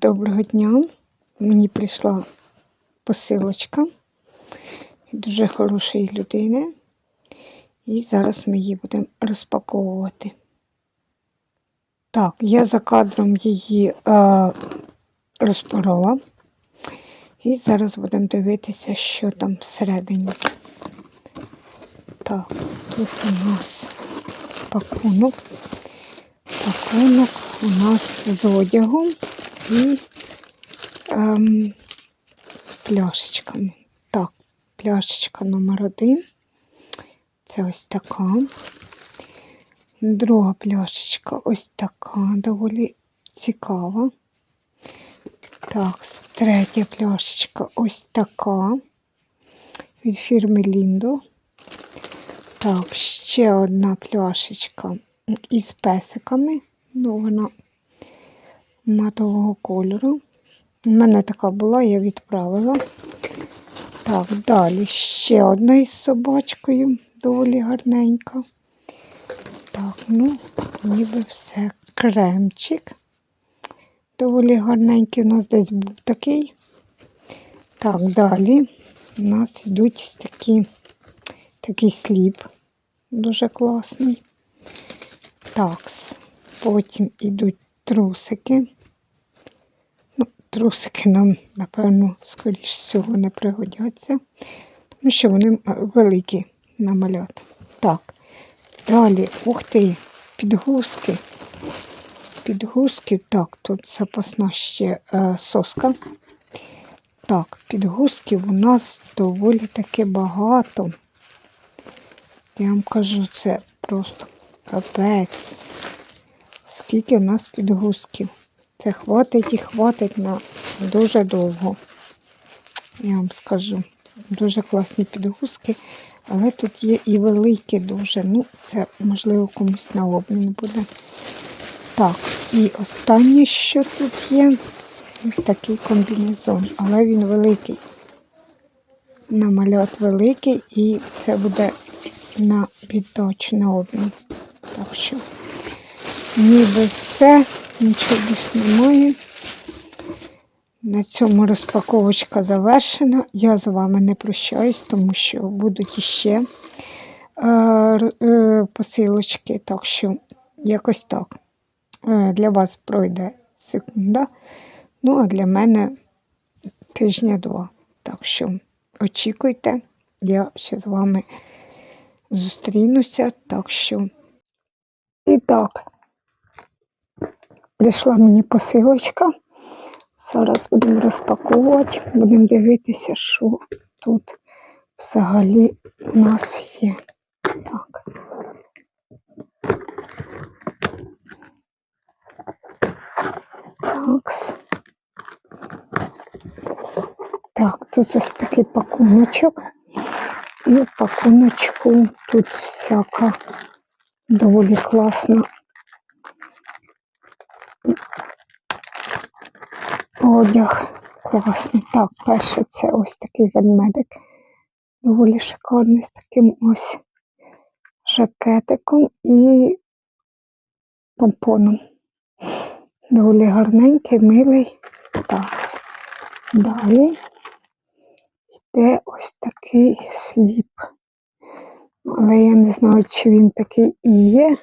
Доброго дня. Мені прийшла посилочка дуже хорошої людини. І зараз ми її будемо розпаковувати. Так, я за кадром її е, розпорола. І зараз будемо дивитися, що там всередині. Так, тут у нас пакунок. Пакунок у нас з одягом і ем, з пляшечками. Так, пляшечка номер один. Це ось така. Друга пляшечка ось така, доволі цікава. Так, третя пляшечка ось така. Від фірми Ліндо. Так, ще одна пляшечка із песиками. Ну, вона матового кольору. У мене така була, я відправила. Так, далі ще одна із собачкою, доволі гарненька. Так, ну, ніби все. Кремчик. Доволі гарненький у нас десь був такий. Так, далі у нас йдуть такі, такий сліп. Дуже класний. Так, потім йдуть трусики. Трусики нам, напевно, скоріш всього не пригодяться, тому що вони великі намалят. Так, далі, ух ти, підгузки. Підгузки, так, тут запасна ще е, соска. Так, підгузків у нас доволі таки багато. Я вам кажу, це просто капець. Скільки в нас підгузків. Це хватить і хватить на дуже довго. Я вам скажу. Дуже класні підгузки, але тут є і великі дуже. Ну, це, можливо, комусь на обмін буде. Так, і останнє, що тут є, ось такий комбінезон, але він великий. Намальот великий і це буде на на обмін. Так що ніби все, нічого більш немає. На цьому розпаковочка завершена. Я з вами не прощаюсь, тому що будуть іще е, е, посилочки. Так що якось так. Е, для вас пройде секунда. Ну, а для мене тижня два. Так що очікуйте, я ще з вами зустрінуся. Так що. І так, прийшла мені посилочка. Зараз будемо розпаковувати, будемо дивитися, що тут взагалі у нас є. Так. Такс. Так, тут ось такий пакуночок. І в пакуночку тут всяка доволі класна одяг. Класний. Так, перше це ось такий ведмедик. Доволі шикарний з таким ось жакетиком і помпоном. Доволі гарненький, милий. Так. Далі йде ось такий сліп. Але я не знаю, чи він такий і є,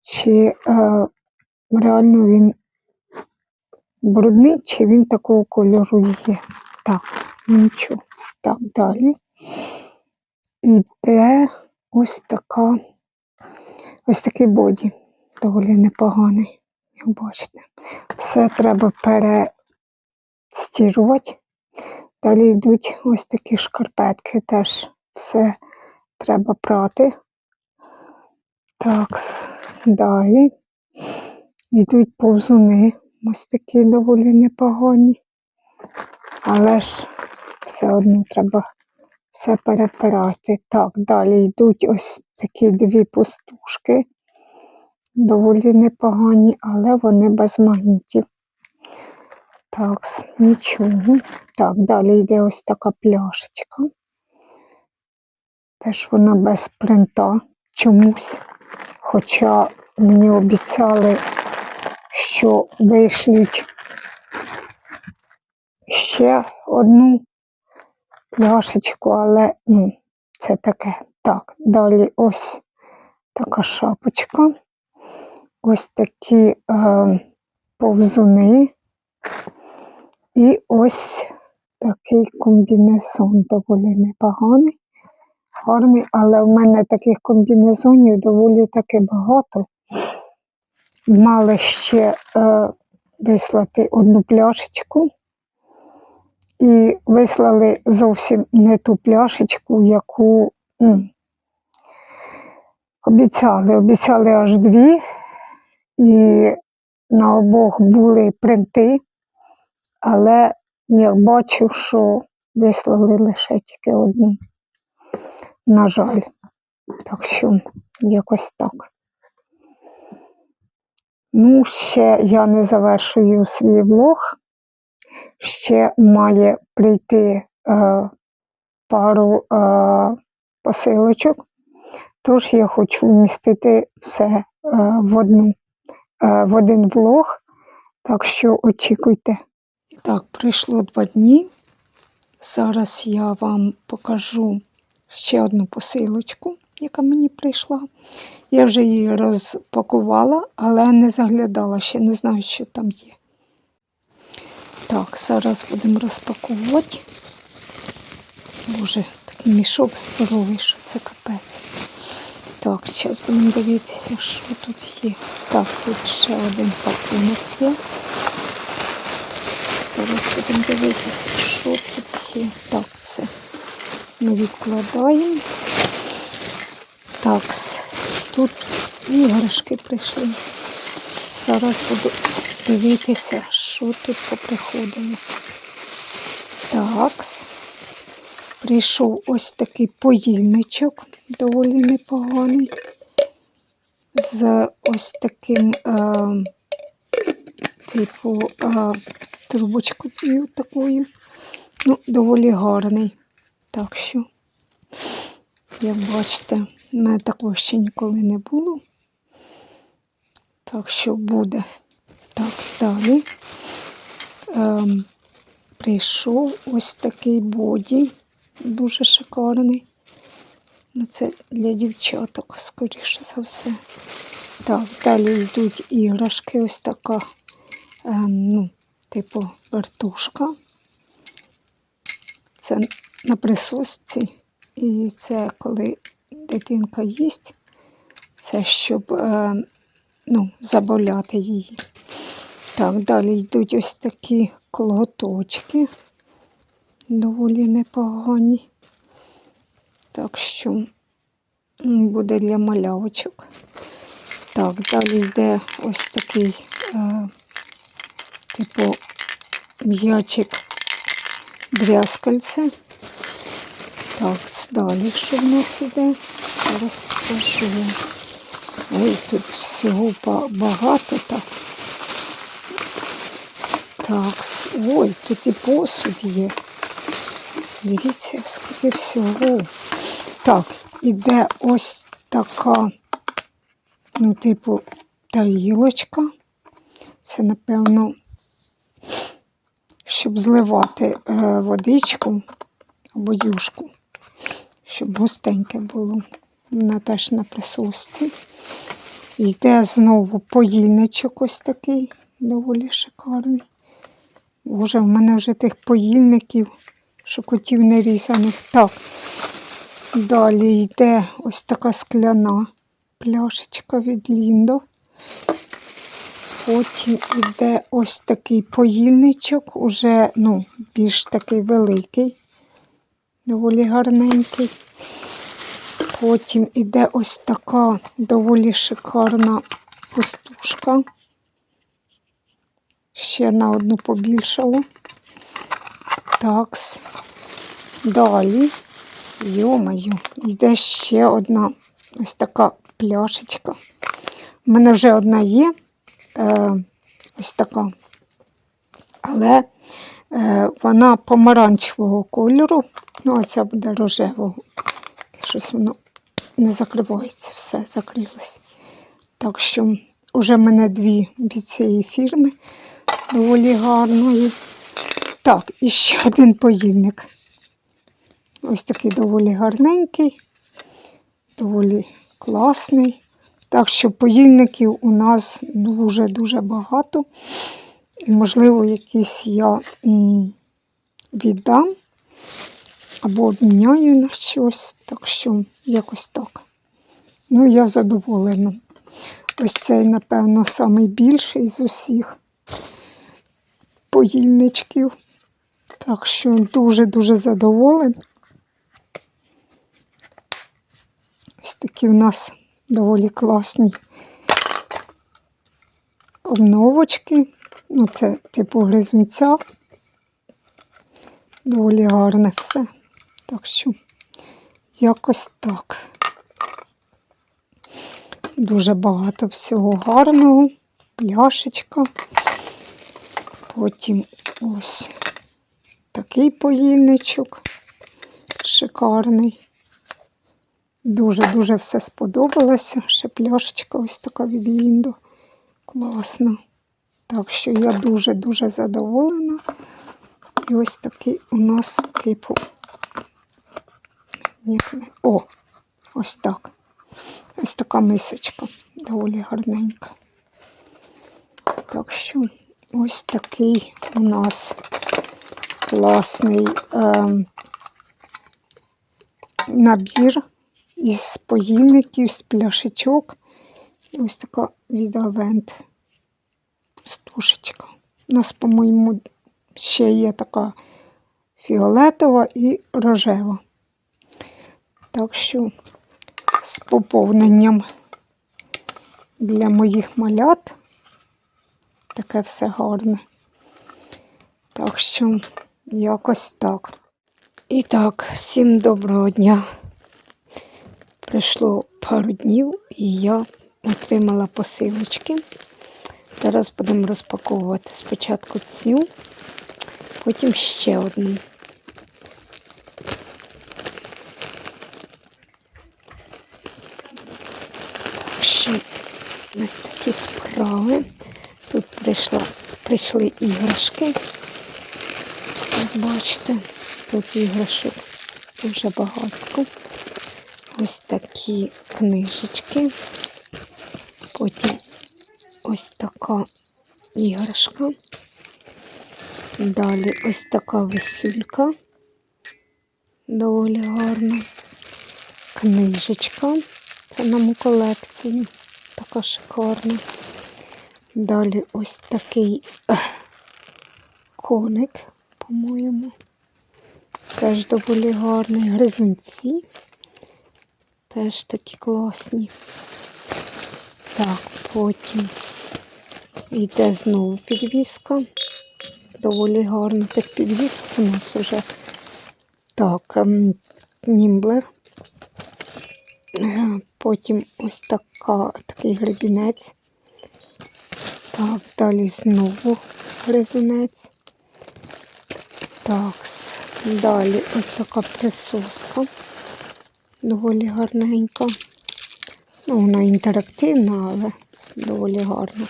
чи е, реально він брудний, чи він такого кольору є. Так, нічого. Так, далі. Іде ось така, ось такий боді, доволі непоганий, як бачите. Все треба перестірувати. Далі йдуть ось такі шкарпетки, теж все треба прати. Так, далі йдуть повзуни, ось такі доволі непогані. Але ж все одно треба все перепирати. Так, далі йдуть ось такі дві пустушки. Доволі непогані, але вони без магнітів. Так, нічого. Так, далі йде ось така пляшечка. Теж вона без принта чомусь. Хоча мені обіцяли, що вишлють ще одну пляшечку, але ну, це таке. Так, далі ось така шапочка, ось такі е, повзуни. І ось такий комбінезон доволі непоганий, гарний, але в мене таких комбінезонів доволі таки багато. Мали ще е, вислати одну пляшечку. І вислали зовсім не ту пляшечку, яку ну, обіцяли. Обіцяли аж дві, і на обох були принти, але я бачу, що вислали лише тільки одну. На жаль. Так що якось так. Ну, ще я не завершую свій влог. Ще має прийти е, пару е, посилочок. Тож я хочу вмістити все е, в, одну, е, в один влог. Так що очікуйте. І так, пройшло два дні. Зараз я вам покажу ще одну посилочку, яка мені прийшла. Я вже її розпакувала, але не заглядала, ще не знаю, що там є. Так, зараз будемо розпакувати. Боже, такий мішок здоровий, що це капець. Так, зараз будемо дивитися, що тут є. Так, тут ще один пакунок є. Зараз будемо дивитися, що тут є. Так, це ми відкладаємо. Так, тут іграшки прийшли. Зараз буду дивитися, що тут поприходило. Так, прийшов ось такий поїльничок, доволі непоганий. З ось таким, е, типу, е, трубочкою такою. Ну, доволі гарний. Так що, як бачите, в мене такого ще ніколи не було. Так що буде. Так, далі ем, прийшов ось такий боді, дуже шикарний. Ну, це для дівчаток, скоріше за все. Так, далі йдуть іграшки, ось така, ем, ну, типу, вертушка. Це на присосці. І це коли дитинка їсть, це щоб е, ну, забавляти її. Так, далі йдуть ось такі колготочки, доволі непогані. Так що буде для малявочок. Так, далі йде ось такий, е, типу, м'ячик брязкальце. Так, далі що в нас іде? Зараз покажу. Ой, тут всього багато так. Так, ой, тут і посуд є. Дивіться, скільки всього. Так, іде ось така, ну, типу, тарілочка. Це, напевно, щоб зливати е, водичку або юшку, щоб густеньке було. Вона теж на присосці. Йде знову поїльничок ось такий, доволі шикарний. Боже, в мене вже тих поїльників, що котів не різаних. Так, далі йде ось така скляна пляшечка від Ліндо. Потім йде ось такий поїльничок, уже ну, більш такий великий, доволі гарненький. Потім іде ось така доволі шикарна пустушка. Ще на одну побільшало. Такс. Далі, йомаю, йде ще одна ось така пляшечка. У мене вже одна є, е, ось така. Але е, вона помаранчевого кольору, ну, а ця буде рожевого. Щось воно не закривається, все закрилось. Так що Уже в мене дві від цієї фірми доволі гарної. Так, і ще один поїльник. Ось такий доволі гарненький, доволі класний. Так що поїльників у нас дуже-дуже багато. І, можливо, якісь я віддам або обміняю на щось. Так що якось так. Ну, я задоволена. Ось цей, напевно, найбільший з усіх поїльничків. Так що дуже-дуже задоволена. Ось такі у нас доволі класні обновочки. Ну, це типу гризунця. Доволі гарне все. Так що якось так. Дуже багато всього гарного. Пляшечка. Потім ось такий поїльничок. Шикарний. Дуже-дуже все сподобалося. Ще пляшечка ось така від Ліндо. Класна. Так що я дуже-дуже задоволена. І ось такий у нас типу. О, ось так. Ось така мисочка. Доволі гарненька. Так що ось такий у нас класний ем, набір із поїльників, з пляшечок. Ось така від Авент стушечка. У нас, по-моєму, ще є така фіолетова і рожева. Так що з поповненням для моїх малят таке все гарне. Так що якось так. І так, всім доброго дня. Пройшло пару днів і я отримала посилочки. Зараз будемо розпаковувати спочатку цю, потім ще одну. Так що ось такі справи. Тут прийшла, прийшли іграшки. Як бачите, тут іграшок дуже багато. Ось такі книжечки. Потім ось така іграшка. Далі ось така висюлька. Доволі гарна. Книжечка. Це нам у колекції. Така шикарна. Далі ось такий коник, по-моєму. Теж доволі гарний. Гризунці. Теж такі класні. Так, потім йде знову підвіска. Доволі гарно. Тих підвісок у нас вже. Так, ем, німблер. Потім ось така, такий гребінець. Так, далі знову гризунець. Так, далі ось така присоска. Доволі гарненька. Ну, вона інтерактивна, але доволі гарна.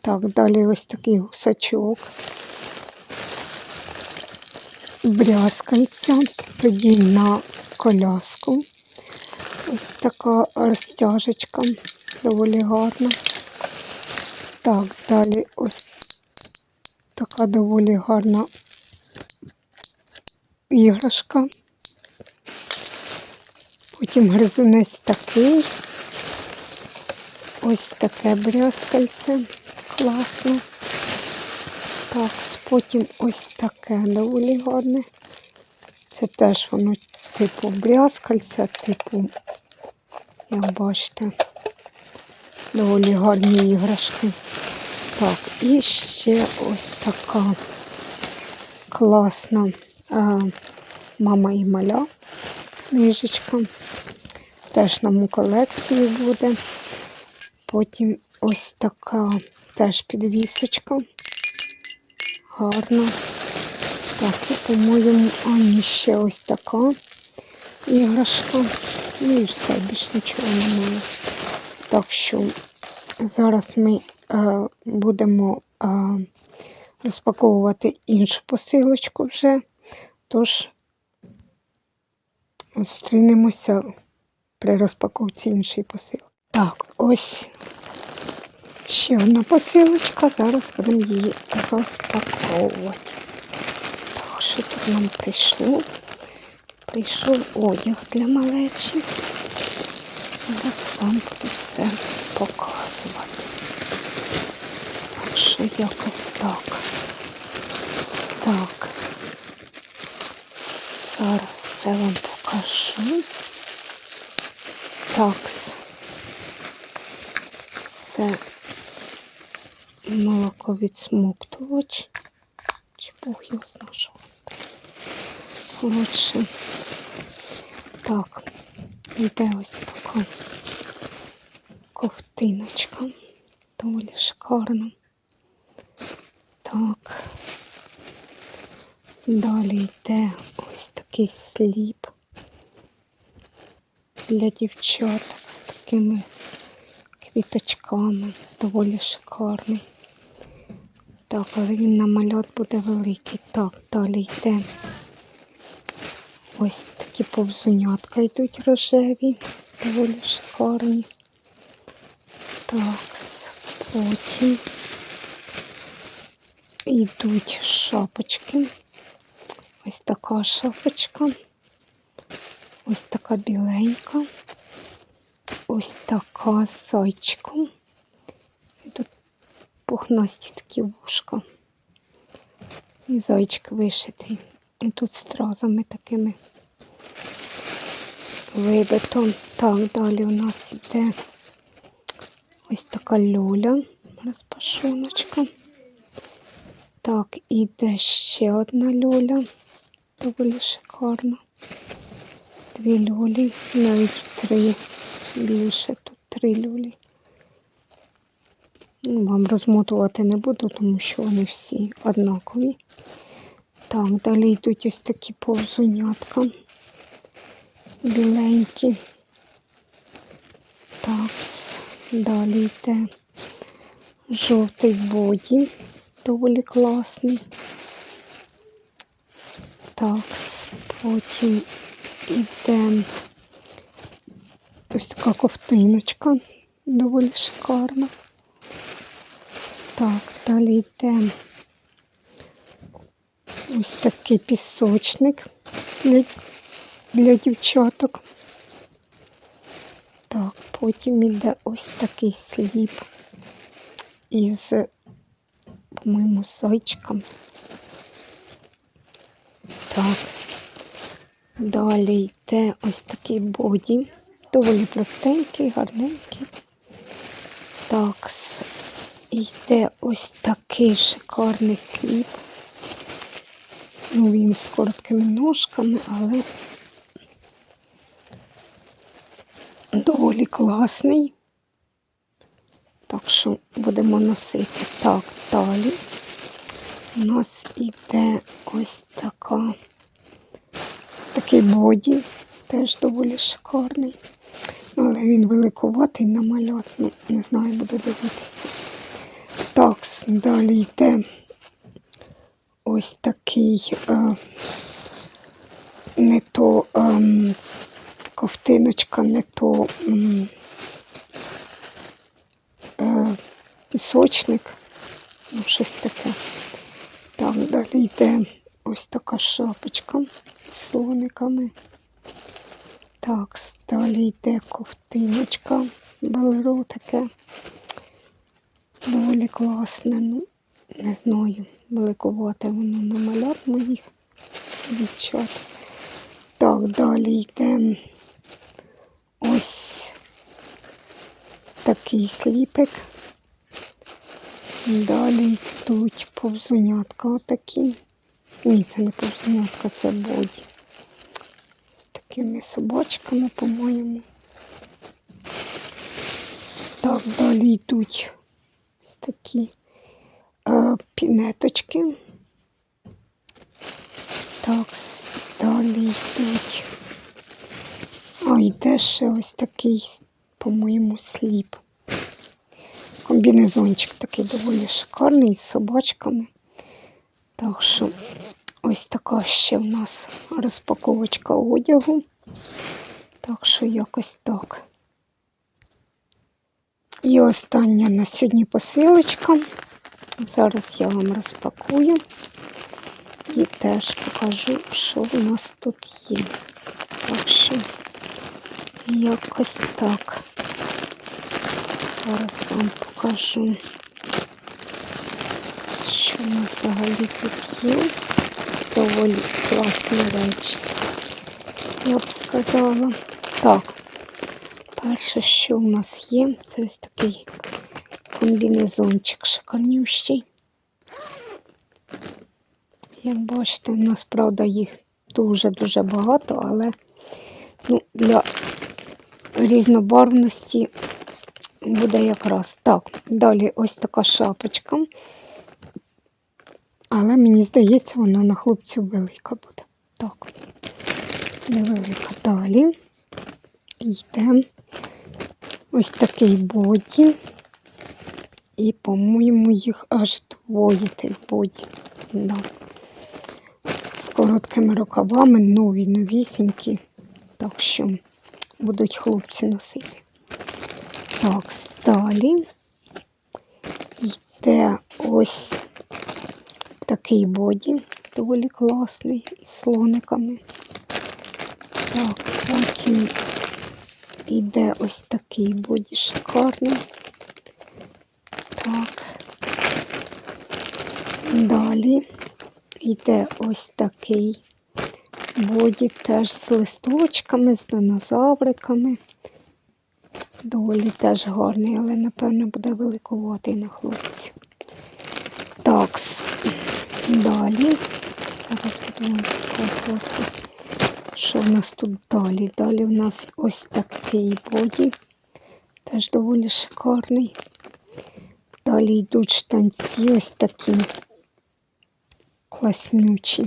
Так, далі ось такий гусачок. Брязкальця. Тоді на коляску. Ось така розтяжечка. Доволі гарна. Так, далі ось така доволі гарна іграшка. Потім гризунець такий. Ось таке брязкальце. Класно. Так, потім ось таке доволі гарне. Це теж воно типу брязкальця, типу, як бачите, доволі гарні іграшки. Так, і ще ось така класна а, мама і маля книжечка. Теж нам у колекції буде. Потім ось така теж підвісочка. Гарна. Так, і, по-моєму, а ні, ще ось така іграшка. Ну і все, більш нічого немає. Так що Зараз ми е, будемо е, розпаковувати іншу посилочку вже. Тож зустрінемося при розпаковці іншої посилки. Так, ось ще одна посилочка. Зараз будемо її розпаковувати. Так, що тут нам прийшло? Прийшов одяг для малечі. Зараз вам буду все показувати. Так що якось так. Так. Зараз все вам покажу. Такс. Це молоковідсмоктувач. Чи Бог його знає, що. Коротше. Так, йде ось така ковтиночка. Доволі шикарна. Так. Далі йде ось такий сліп для дівчат з такими квіточками. Доволі шикарний. Так, але він на мальот буде великий. Так, далі йде ось такі повзунятка йдуть рожеві, доволі шикарні. Так, потім йдуть шапочки. Ось така шапочка. Ось така біленька. Ось така з зайчиком. І тут пухнасті такі вушка. І зайчик вишитий. І тут стразами такими вибито. Так, далі у нас йде ось така люля, розпашоночка. Так, іде ще одна люля. Доволі шикарна. Дві люлі, навіть три більше. Тут три люлі. Вам розмотувати не буду, тому що вони всі однакові. Так, далі йдуть ось такі повзунятка. Біленькі. Так, далі йде жовтий боді. Доволі класний. Так, потім йде ось така ковтиночка. Доволі шикарна. Так, далі йде ось такий пісочник для, для дівчаток. Так, потім йде ось такий сліп із, по-моєму, зайчиком. Так. Далі йде ось такий боді. Доволі простенький, гарненький. Так, йде ось такий шикарний хліб. Ну, він з короткими ножками, але доволі класний. Так що будемо носити. Так, далі. У нас іде ось така, такий боді, теж доволі шикарний. Але він великуватий намальот, ну, не знаю, буду дивитися. Так, далі йде ось такий е, не то е, ковтиночка, не то е, пісочник, ну, щось таке. Так, далі йде ось така шапочка з слониками. Так, далі йде ковтиночка, балеро таке. Доволі класне, ну, не знаю, великовате воно на малят моїх дівчат. Так, далі йде ось такий сліпик. Далі йдуть повзунятка отакі. Ні, це не повзунятка, це боді. З такими собачками, по-моєму. Так, далі йдуть ось такі пінеточки. Так, далі йдуть. А, йде ще ось такий, по-моєму, сліп. комбінезончик такий доволі шикарний з собачками. Так що ось така ще в нас розпаковочка одягу. Так що якось так. І остання на сьогодні посилочка. Зараз я вам розпакую і теж покажу, що в нас тут є. Так що якось так. Зараз вам покажу, що в нас взагалі тут є. Доволі класні речі, я б сказала. Так, перше, що в нас є, це ось такий комбінезончик шикарнющий. Як бачите, в нас, правда, їх дуже-дуже багато, але ну, для різнобарвності буде якраз. Так, далі ось така шапочка. Але мені здається, вона на хлопцю велика буде. Так, невелика. Далі йде ось такий боді. І, по-моєму, їх аж двоє тих боді. Да. З короткими рукавами, нові, новісінькі. Так що будуть хлопці носити. Так, далі йде ось такий боді, доволі класний, із слониками. Так, потім йде ось такий боді шикарний. Так. Далі йде ось такий боді теж з листочками, з динозавриками. Доволі теж гарний, але, напевно, буде великоватий на хлопців. Так, далі. Зараз буду показувати, що в нас тут далі. Далі в нас ось такий боді, теж доволі шикарний. Далі йдуть штанці ось такі класнючі.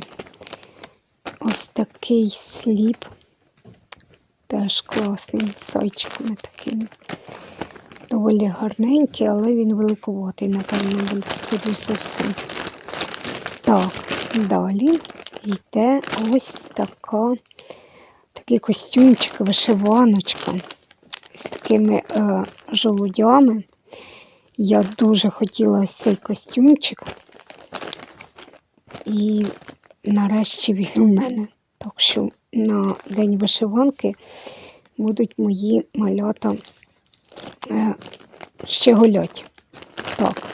Ось такий сліп. Теж класний, з зайчиками такими. Доволі гарненький, але він великоватий, напевно, буде скоріш за все. Так, далі йде ось така, такий костюмчик, вишиваночка з такими е, жолудями. Я дуже хотіла ось цей костюмчик. І нарешті він у мене. Так що на день вишиванки будуть мої малята е, ще гулять. Так,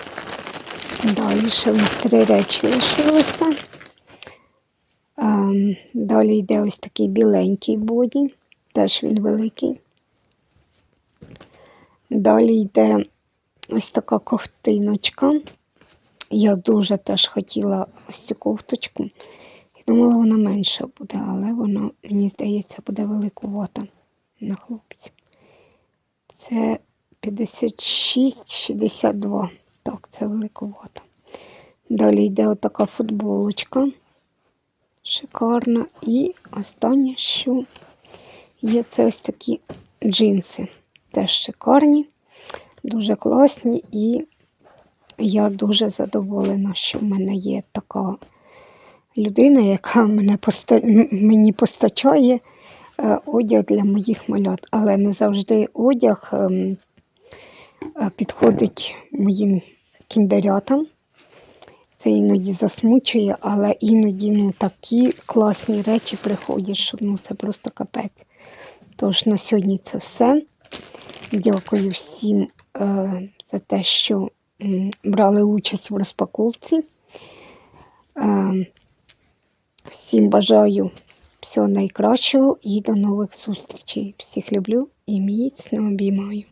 далі ще нас три речі лишилося. Е, далі йде ось такий біленький боді, теж він великий. Далі йде ось така ковтиночка. Я дуже теж хотіла ось цю кофточку. Я думала, вона менша буде, але вона, мені здається, буде великувата на хлопців. Це 56-62. Так, це великувата. Далі йде отака футболочка. Шикарна. І останнє, що є, це ось такі джинси. Теж шикарні, дуже класні і я дуже задоволена, що в мене є така людина, яка мене поста... мені постачає е, одяг для моїх малят. Але не завжди одяг ем, е, підходить моїм кіндерятам. Це іноді засмучує, але іноді ну, такі класні речі приходять, що ну, це просто капець. Тож на сьогодні це все. Дякую всім за те, що брали участь в розпаковці. Е, всім бажаю всього найкращого і до нових зустрічей. Всіх люблю і міцно обіймаю.